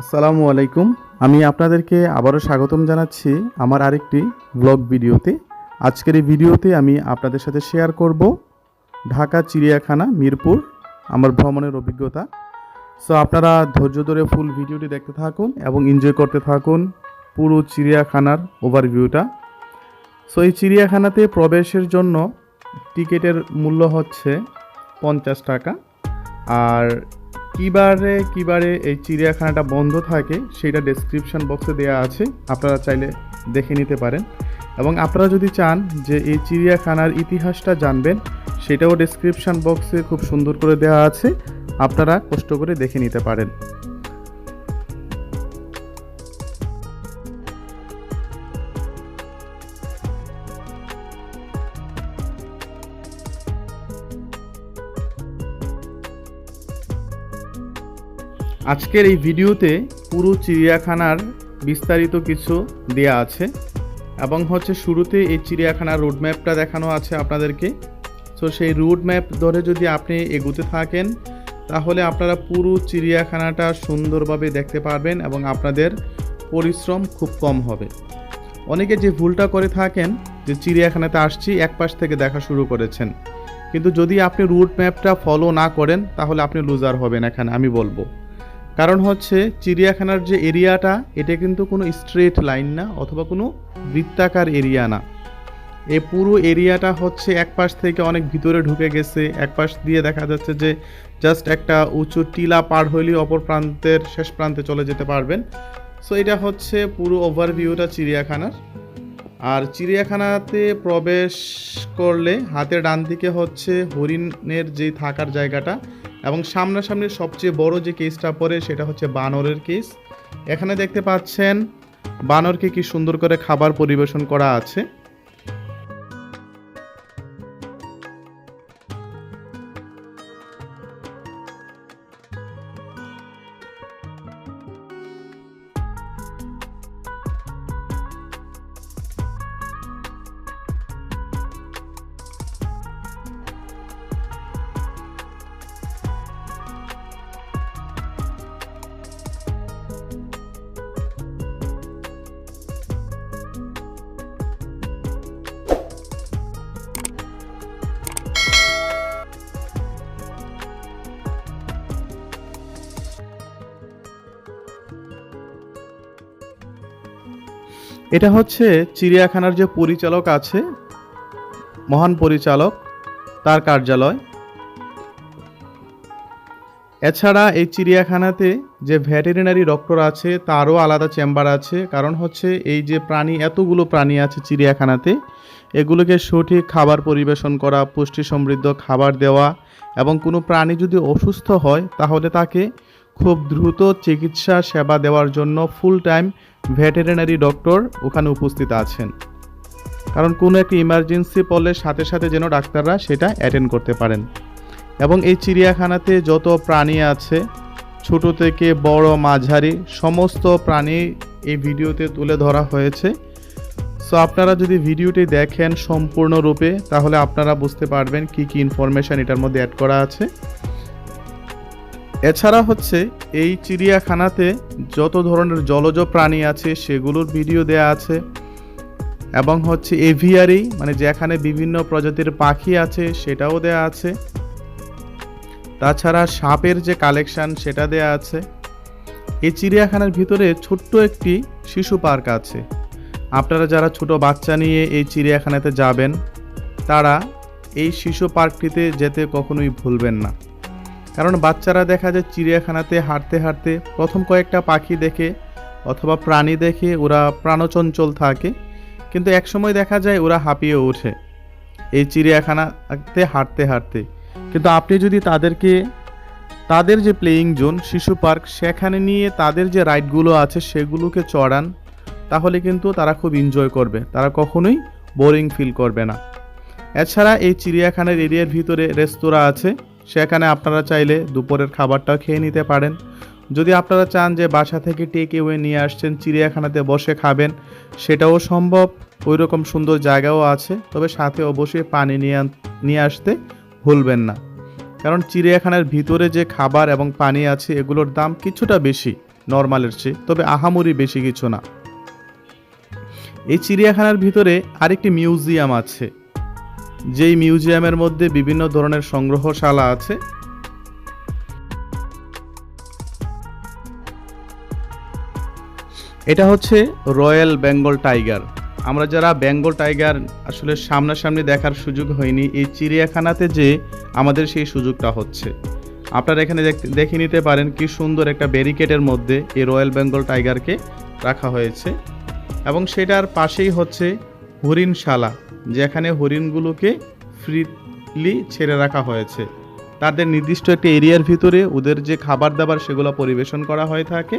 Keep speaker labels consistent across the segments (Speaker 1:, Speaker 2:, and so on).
Speaker 1: আসসালামু আলাইকুম। আমি আপনাদেরকে আবারও স্বাগতম জানাচ্ছি আমার আরেকটি ব্লগ ভিডিওতে। আজকের এই ভিডিওতে আমি আপনাদের সাথে শেয়ার করব ঢাকা, চিড়িয়াখানা, মিরপুর, আমার ভ্রমণের অভিজ্ঞতা। সো আপনারা ধৈর্য ধরে ফুল ভিডিওটি দেখতে থাকুন এবং এনজয় করতে থাকুন পুরো চিড়িয়াখানার ওভারভিউটা সো এই চিড়িয়াখানাতে প্রবেশের জন্য টিকিটের মূল্য হচ্ছে পঞ্চাশ টাকা। আর কিবারে কিবারে এই চিড়িয়াখানাটা বন্ধ থাকে সেটা ডেসক্রিপশন বক্সে দেয়া আছে, আপনারা চাইলে দেখে নিতে পারেন। এবং আপনারা যদি চান যে এই চিড়িয়াখানার ইতিহাসটা জানবেন, সেটাও ডেসক্রিপশন বক্সে খুব সুন্দর করে দেওয়া আছে, আপনারা কষ্ট করে দেখে নিতে পারেন। আজকের এই ভিডিওতে পুরো চিড়িয়াখানার বিস্তারিত কিছু দেয়া আছে এবং হচ্ছে শুরুতে এই চিড়িয়াখানার রুট ম্যাপটা দেখানো আছে আপনাদেরকে। তো সেই রুট ম্যাপ ধরে যদি আপনি এগুতে থাকেন, তাহলে আপনারা পুরো চিড়িয়াখানাটা সুন্দরভাবে দেখতে পারবেন এবং আপনাদের পরিশ্রম খুব কম হবে। অনেকে যে ভুলটা করে থাকেন, যে চিড়িয়াখানাতে আসছি, এক পাশ থেকে দেখা শুরু করেছেন। কিন্তু যদি আপনি রুট ম্যাপটা ফলো না করেন, তাহলে আপনি লুজার হবেন এখানে, আমি বলব। কারণ হচ্ছে চিড়িয়াখানার যে এরিয়াটা, এটা কিন্তু কোনো স্ট্রেট লাইন না অথবা কোনো বৃত্তাকার এরিয়া না। এ পুরো এরিয়াটা হচ্ছে এক পাশ থেকে অনেক ভিতরে ঢুকে গেছে, এক পাশ দিয়ে দেখা যাচ্ছে যে জাস্ট একটা উঁচু টিলা পার হইলেই অপর প্রান্তের শেষ প্রান্তে চলে যেতে পারবেন। সো এটা হচ্ছে পুরো ওভারভিউটা চিড়িয়াখানার। আর চিড়িয়াখানাতে প্রবেশ করলে হাতের ডান দিকে হচ্ছে হরিণের যে থাকার জায়গাটা এবং সামনাসামনি সবচেয়ে বড় যে কেসটা পড়ে সেটা হচ্ছে বানরের কেস। এখানে দেখতে পাচ্ছেন বানরকে কি সুন্দর করে খাবার পরিবেশন করা আছে। এটা হচ্ছে চিড়িয়াখানার যে পরিচালক আছে, মহান পরিচালক, তার কার্যালয়। এছাড়া এই চিড়িয়াখানাতে যে ভেটেরিনারি ডক্টর আছে, তারও আলাদা চেম্বার আছে। কারণ হচ্ছে এই যে প্রাণী, এতগুলো প্রাণী আছে চিড়িয়াখানাতে, এগুলোকে সঠিক খাবার পরিবেশন করা পুষ্টি সমৃদ্ধ খাবার দেওয়া এবং কোনো প্রাণী যদি অসুস্থ হয়, তাহলে তাকে খুব দ্রুত চিকিৎসা সেবা দেওয়ার জন্য ফুল টাইম ভেটেরিনারি ডক্টর ওখানে উপস্থিত আছেন। কারণ কোনো একটি ইমার্জেন্সি পড়লে সাথে সাথে যেন ডাক্তাররা সেটা অ্যাটেন্ড করতে পারেন। এবং এই চিড়িয়াখানাতে যত প্রাণী আছে, ছোট থেকে বড়, মাঝারি, সমস্ত প্রাণী এই ভিডিওতে তুলে ধরা হয়েছে। সো আপনারা যদি ভিডিওটি দেখেন সম্পূর্ণরূপে, তাহলে আপনারা বুঝতে পারবেন কি কি ইনফরমেশন এটার মধ্যে অ্যাড করা আছে। এছাড়া হচ্ছে এই চিড়িয়াখানাতে যত ধরনের জলজ প্রাণী আছে সেগুলোর ভিডিও দেয়া আছে। এবং হচ্ছে এভিয়ারি মানে যেখানে বিভিন্ন প্রজাতির পাখি আছে সেটাও দেয়া আছে। তাছাড়া সাপের যে কালেকশান সেটা দেয়া আছে। এই চিড়িয়াখানার ভিতরে ছোট্ট একটি শিশু পার্ক আছে। আপনারা যারা ছোট বাচ্চা নিয়ে এই চিড়িয়াখানাতে যাবেন, তারা এই শিশু পার্কটিতে যেতে কখনোই ভুলবেন না। কারণ বাচ্চারা দেখা যায় চিড়িয়াখানাতে হাঁটতে হাঁটতে প্রথম কয়েকটা পাখি দেখে অথবা প্রাণী দেখে ওরা প্রাণচঞ্চল থাকে। কিন্তু একসময় দেখা যায় ওরা হাঁপিয়ে ওঠে এই চিড়িয়াখানাতে হাঁটতে হাঁটতে। কিন্তু আপনি যদি তাদেরকে, তাদের যে প্লেয়িং জোন শিশু পার্ক, সেখানে নিয়ে তাদের যে রাইডগুলো আছে, সেগুলোকে চড়ান, তাহলে কিন্তু তারা খুব এনজয় করবে। তারা কখনোই বোরিং ফিল করবে না। এছাড়া এই চিড়িয়াখানার এরিয়ার ভিতরে রেস্তোরাঁ আছে। সেখানে আপনারা চাইলে দুপুরের খাবারটাও খেয়ে নিতে পারেন। যদি আপনারা চান যে বাসা থেকে টেক এওয়ে নিয়ে আসছেন, চিড়িয়াখানাতে বসে খাবেন, সেটাও সম্ভব। ওই রকম সুন্দর জায়গাও আছে, তবে সাথে অবশ্যই পানি নিয়ে নিয়ে আসতে ভুলবেন না। কারণ চিড়িয়াখানার ভিতরে যে খাবার এবং পানি আছে, এগুলোর দাম কিছুটা বেশি, নর্মালের চেয়ে, তবে আহামরি বেশি কিছু না। এই চিড়িয়াখানার ভিতরে আরেকটি মিউজিয়াম আছে। যেই মিউজিয়ামের মধ্যে বিভিন্ন ধরনের সংগ্রহশালা আছে। এটা হচ্ছে রয়্যাল বেঙ্গল টাইগার। আমরা যারা বেঙ্গল টাইগার আসলে সামনাসামনি দেখার সুযোগ হয়নি, এই চিড়িয়াখানাতে যে আমাদের সেই সুযোগটা হচ্ছে। আপনারা এখানে দেখ- নিতে পারেন কি সুন্দর একটা ব্যারিকেডের মধ্যে এই রয়্যাল বেঙ্গল টাইগারকে রাখা হয়েছে। এবং সেটার পাশেই হচ্ছে হরিণশালা, যেখানে হরিণগুলোকে ফ্রিলি ছেড়ে রাখা হয়েছে। তাদের নির্দিষ্ট একটি এরিয়ার ভিতরে ওদের যে খাবার দাবার সেগুলো পরিবেশন করা হয়ে থাকে।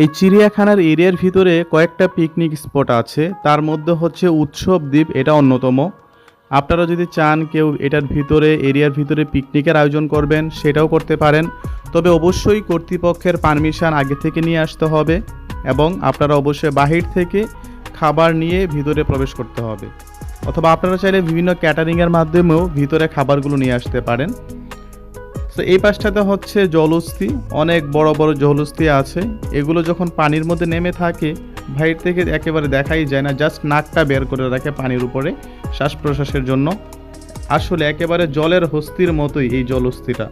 Speaker 1: এই চিড়িয়াখানার এরিয়ার ভিতরে কয়েকটা পিকনিক স্পট আছে। তার মধ্যে হচ্ছে উৎসব দ্বীপ, এটা অন্যতম। আপনারা যদি চান কেউ এটার ভিতরে, এরিয়ার ভিতরে পিকনিকের আয়োজন করবেন, সেটাও করতে পারেন। তবে অবশ্যই কর্তৃপক্ষের পারমিশন আগে থেকে নিয়ে আসতে হবে এবং আপনারা অবশ্যই বাহির থেকে খাবার নিয়ে ভিতরে প্রবেশ করতে হবে। অথবা আপনারা চাইলে বিভিন্ন ক্যাটারিংয়ের মাধ্যমেও ভিতরে খাবারগুলো নিয়ে আসতে পারেন। তো এই পাশটাতে হচ্ছে জলস্থি, অনেক বড় বড় জলস্থি আছে। এগুলো যখন পানির মধ্যে নেমে থাকে ভাইর থেকে একেবারে দেখাই যায় না জাস্ট নাকটা বের করে রাখে পানির উপরে শ্বাস প্রশ্বাসের জন্য। আসলে একেবারে জলের হস্তির মতোই এই জলস্থিটা।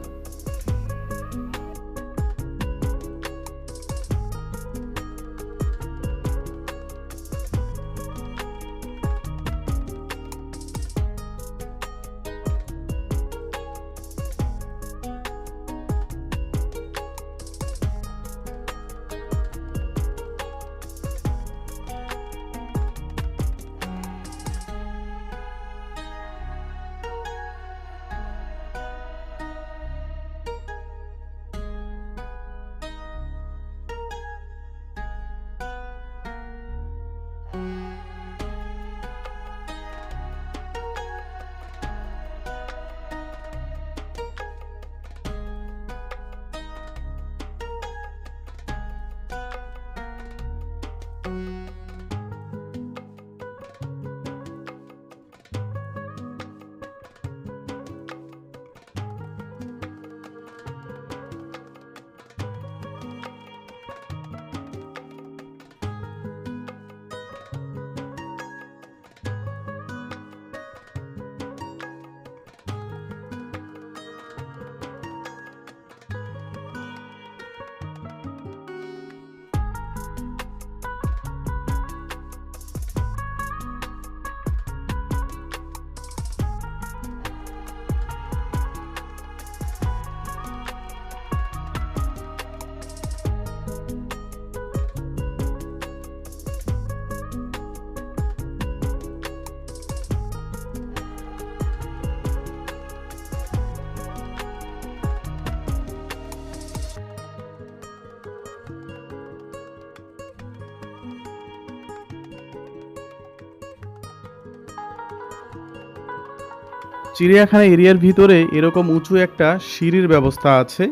Speaker 1: চিড়িয়াখানা এরিয়ার ভিতরে এরকম উঁচু একটা সিঁড়ির ব্যবস্থা আছে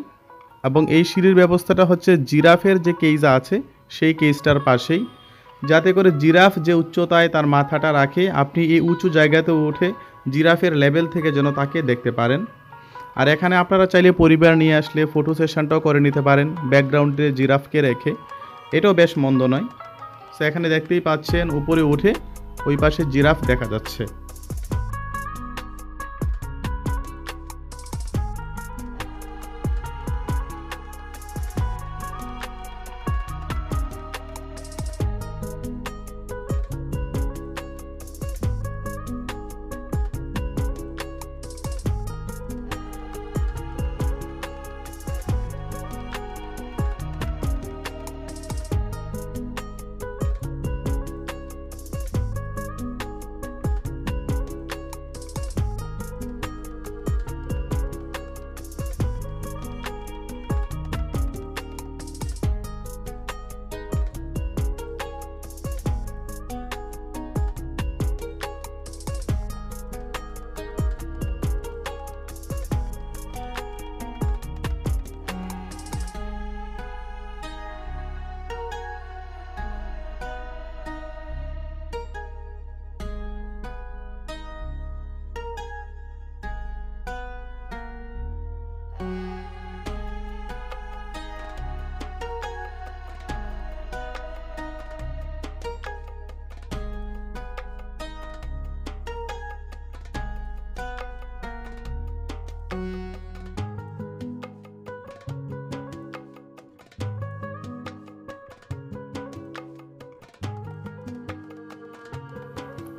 Speaker 1: এবং এই সিঁড়ির ব্যবস্থাটা হচ্ছে জিরাফের যে কেজ আছে, সেই কেজটার পাশেই। যাতে করে জিরাফ যে উচ্চতায় তার মাথাটা রাখে, আপনি এই উঁচু জায়গাতে উঠে জিরাফের লেভেল থেকে যেন তাকে দেখতে পারেন। আর এখানে আপনারা চাইলে পরিবার নিয়ে আসলে ফটো সেশনটাও করে নিতে পারেন ব্যাকগ্রাউন্ডে জিরাফকে রেখে। এটাও বেশ মন্দ নয়। সো এখানে দেখতেই পাচ্ছেন, উপরে উঠে ওই পাশে জিরাফ দেখা যাচ্ছে।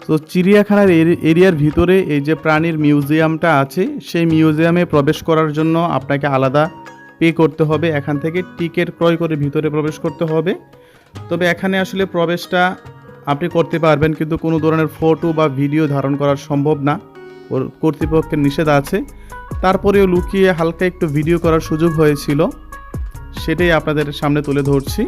Speaker 1: তো চিড়িয়াখানার এরি- এরিয়ার ভিতরে এই যে প্রাণীর মিউজিয়ামটা আছে, সেই মিউজিয়ামে প্রবেশ করার জন্য আপনাকে আলাদা পে করতে হবে। এখান থেকে টিকিট ক্রয় করে ভিতরে প্রবেশ করতে হবে। তবে এখানে আসলে প্রবেশটা আপনি করতে পারবেন, কিন্তু কোনো ধরনের ফটো বা ভিডিও ধারণ করা সম্ভব না। ওর কর্তৃপক্ষের নিষেধ আছে। তারপরেও লুকিয়ে হালকা একটু ভিডিও করার সুযোগ হয়েছিল। সেটাই আপনাদের সামনে তুলে ধরছি।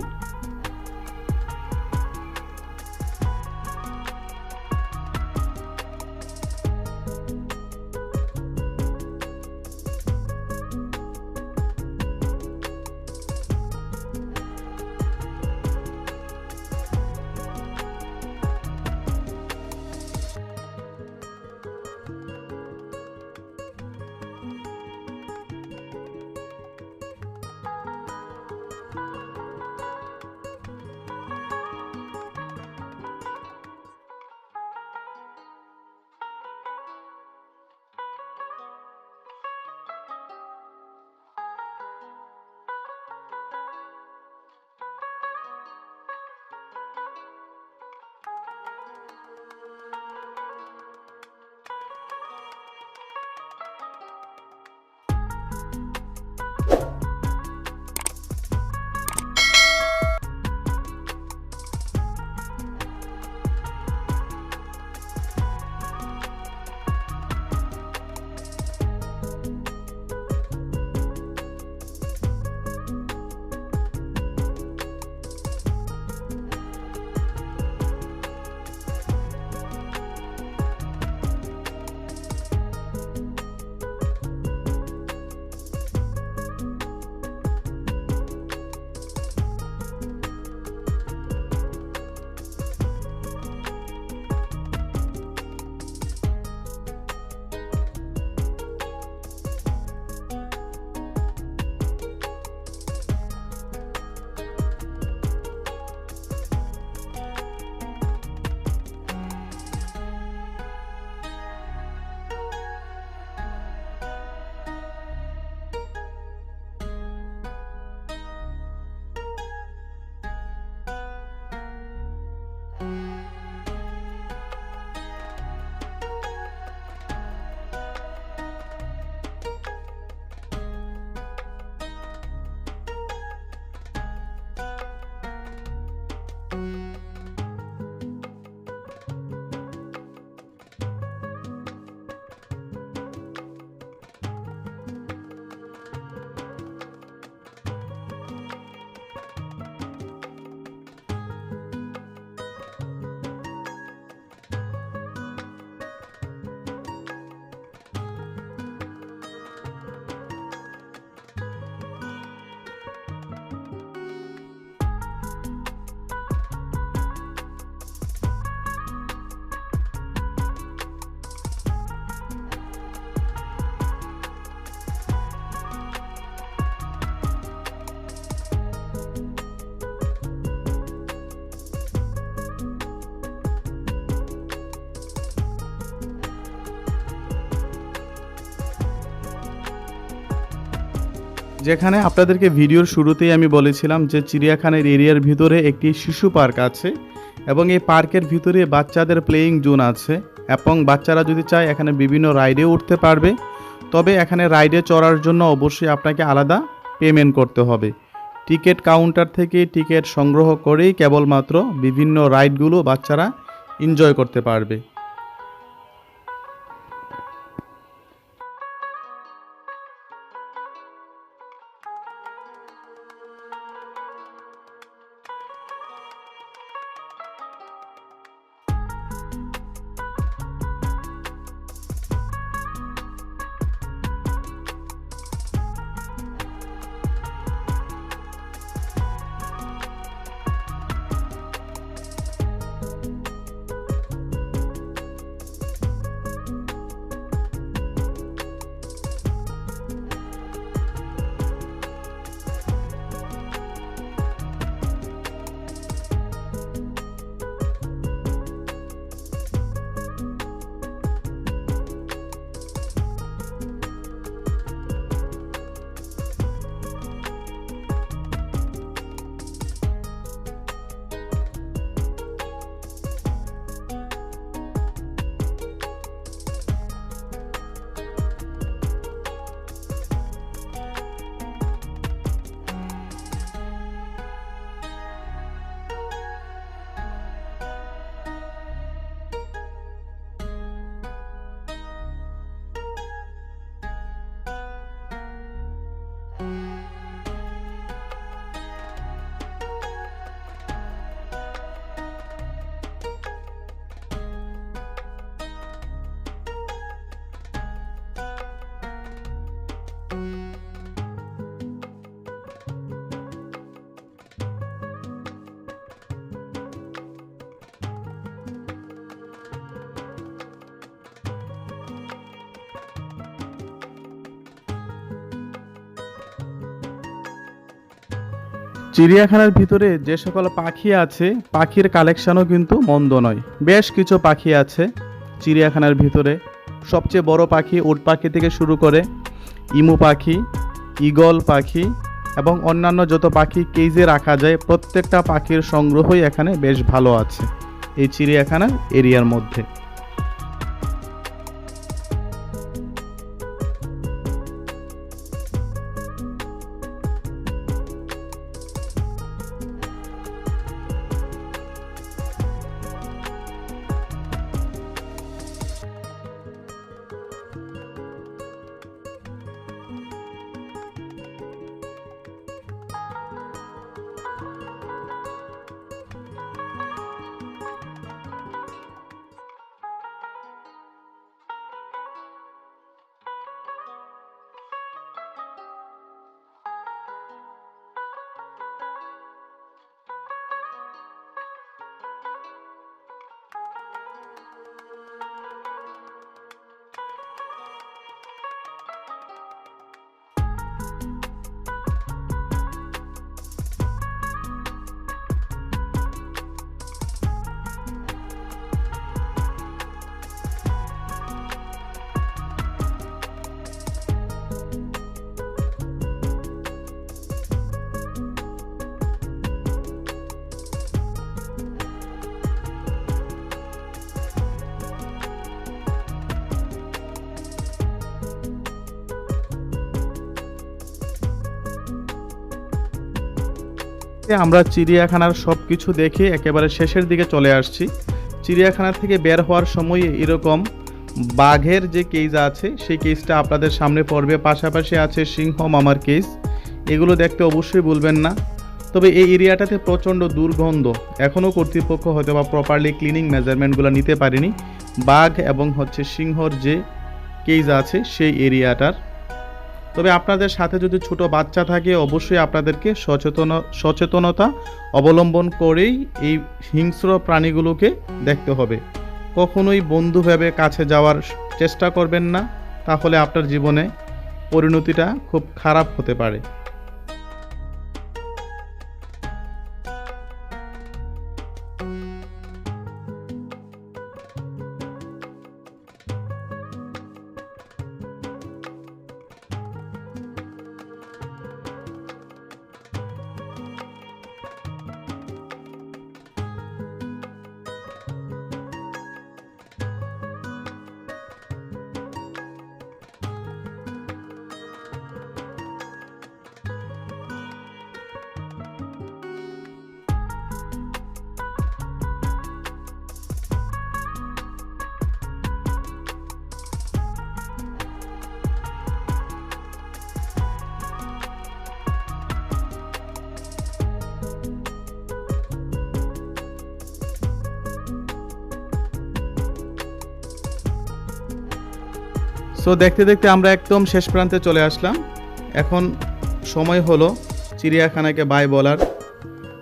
Speaker 1: যেখানে আপনাদেরকে ভিডিওর শুরুতেই আমি বলেছিলাম যে চিড়িয়াখানার এরিয়ার ভিতরে একটি শিশু পার্ক আছে এবং এই পার্কের ভিতরে বাচ্চাদের প্লেয়িং জোন আছে এবং বাচ্চারা যদি চায় এখানে বিভিন্ন রাইডে উঠতে পারবে। তবে এখানে রাইডে চড়ার জন্য অবশ্যই আপনাকে আলাদা পেমেন্ট করতে হবে। টিকিট কাউন্টার থেকে টিকিট সংগ্রহ করেই কেবলমাত্র বিভিন্ন রাইডগুলো বাচ্চারা এনজয় করতে পারবে। চিড়িয়াখানার ভিতরে যে সকল পাখি আছে, পাখির কালেকশনও কিন্তু মন্দ নয়। বেশ কিছু পাখি আছে চিড়িয়াখানার ভিতরে। সবচেয়ে বড় পাখি উট পাখি থেকে শুরু করে ইমু পাখি, ঈগল পাখি এবং অন্যান্য যত পাখি কেজে রাখা যায়, প্রত্যেকটা পাখির সংগ্রহই এখানে বেশ ভালো আছে এই চিড়িয়াখানার এরিয়ার মধ্যে। আমরা চিড়িয়াখানার সব কিছু দেখে একেবারে শেষের দিকে চলে আসছি। চিড়িয়াখানা থেকে বের হওয়ার সময় এরকম বাঘের যে কেজ আছে, সেই কেজটা আপনাদের সামনে পড়বে পাশাপাশি আছে সিংহ মামার কেজ এগুলো দেখতে অবশ্যই বলবেন না। তবে এই এরিয়াটাতে প্রচণ্ড দুর্গন্ধ। এখনও কর্তৃপক্ষ হয়তো বা প্রপারলি ক্লিনিং মেজারমেন্টগুলো নিতে পারেনি। বাঘ এবং হচ্ছে সিংহর যে কেজ আছে, সেই এরিয়াটার। তবে আপনাদের সাথে যদি ছোট বাচ্চা থাকে, অবশ্যই আপনাদেরকে সচেতন, সচেতনতা অবলম্বন করেই এই হিংস্র প্রাণীগুলোকে দেখতে হবে। কখনোই বন্ধুভাবে কাছে যাওয়ার চেষ্টা করবেন না, তাহলে আপনার জীবনে পরিণতিটা খুব খারাপ হতে পারে। সো দেখতে দেখতে আমরা একদম শেষ প্রান্তে চলে আসলাম। এখন সময় হলো চিড়িয়াখানাকে বাই বলার।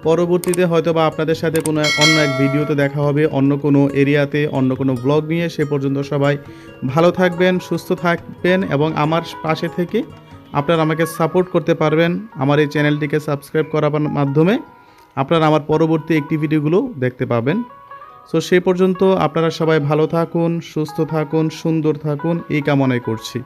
Speaker 1: পরবর্তীতে হয়তো বা আপনাদের সাথে কোনো অন্য এক ভিডিওতে দেখা হবে, অন্য কোনো এরিয়াতে, অন্য কোনো ব্লগ নিয়ে। সে পর্যন্ত সবাই ভালো থাকবেন, সুস্থ থাকবেন এবং আমার পাশে থেকে আপনারা আমাকে সাপোর্ট করতে পারবেন আমার এই চ্যানেলটিকে সাবস্ক্রাইব করার মাধ্যমে। আপনারা আমার পরবর্তী অ্যাক্টিভিটিগুলো দেখতে পাবেন। সো সে পর্যন্ত আপনারা সবাই ভালো থাকুন সুস্থ থাকুন সুন্দর থাকুন এই কামনাই করছি।